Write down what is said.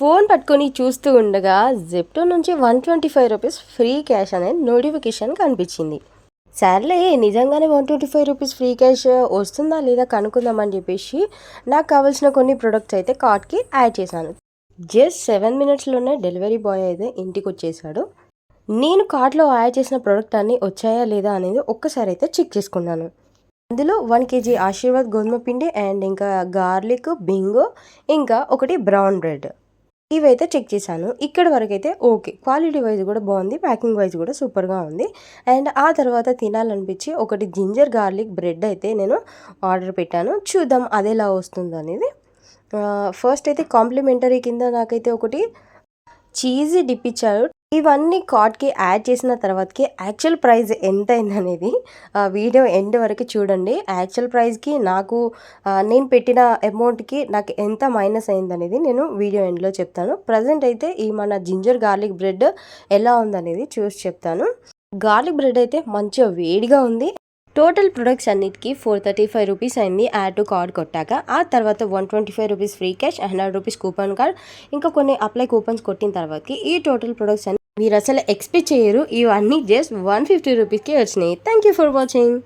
Phone పట్టుకొని చూస్తూ ఉండగా జెప్టో నుంచి one twenty five rupees free cash అనే నోటిఫికేషన్ కనిపించింది. సర్లే నిజంగానే one twenty five rupees free cash వస్తుందా లేదా కనుక్కుందామని చెప్పేసి నాకు కావాల్సిన కొన్ని ప్రొడక్ట్స్ అయితే కార్ట్కి యాడ్ చేశాను. జస్ట్ సెవెన్ మినిట్స్లోనే డెలివరీ బాయ్ అయితే ఇంటికి వచ్చేసాడు. నేను కార్ట్లో యాడ్ చేసిన ప్రోడక్ట్ అన్నీ వచ్చాయా లేదా అనేది ఒక్కసారి అయితే చెక్ చేసుకున్నాను. అందులో వన్ కేజీ ఆశీర్వాద్ గోధుమ పిండి అండ్ ఇంకా గార్లిక్ బింగో ఇంకా ఒకటి బ్రౌన్ బ్రెడ్. ఇవైతే చెక్ చేశాను. ఇక్కడ వరకు అయితే ఓకే. క్వాలిటీ వైజ్ కూడా బాగుంది. ప్యాకింగ్ వైజ్ కూడా సూపర్గా ఉంది. అండ్ ఆ తర్వాత తినాలనిపించి ఒకటి జింజర్ గార్లిక్ బ్రెడ్ అయితే నేను ఆర్డర్ పెట్టాను. చూద్దాం అది ఎలా వస్తుంది అనేది. ఫస్ట్ అయితే కాంప్లిమెంటరీ కింద నాకైతే ఒకటి చీజీ డిప్ ఇచ్చారు. ఇవన్నీ కార్డ్కి యాడ్ చేసిన తర్వాతకి యాక్చువల్ ప్రైస్ ఎంత అయింది అనేది వీడియో ఎండ్ వరకు చూడండి. యాక్చువల్ ప్రైస్కి నాకు నేను పెట్టిన అమౌంట్కి నాకు ఎంత మైనస్ అయింది అనేది నేను వీడియో ఎండ్లో చెప్తాను. ప్రజెంట్ అయితే ఈ మన జింజర్ గార్లిక్ బ్రెడ్ ఎలా ఉందనేది చూసి చెప్తాను. గార్లిక్ బ్రెడ్ అయితే మంచిగా వేడిగా ఉంది. టోటల్ ప్రొడక్ట్స్ అన్నిటికీ ఫోర్ థర్టీ ఫైవ్ రూపీస్ అయింది యాడ్ టు కార్డ్ కొట్టాక. ఆ తర్వాత one twenty five rupees free cash hundred rupees coupon card ఇంకా కొన్ని అప్లై కూపన్స్ కొట్టిన తర్వాతకి ఈ టోటల్ ప్రొడక్ట్స్ అన్ని మీరు అసలు ఎక్స్పెక్ట్ చేయరు. ఇవన్నీ జస్ట్ వన్ ఫిఫ్టీ రూపీస్కి వచ్చినాయి. Thank you for watching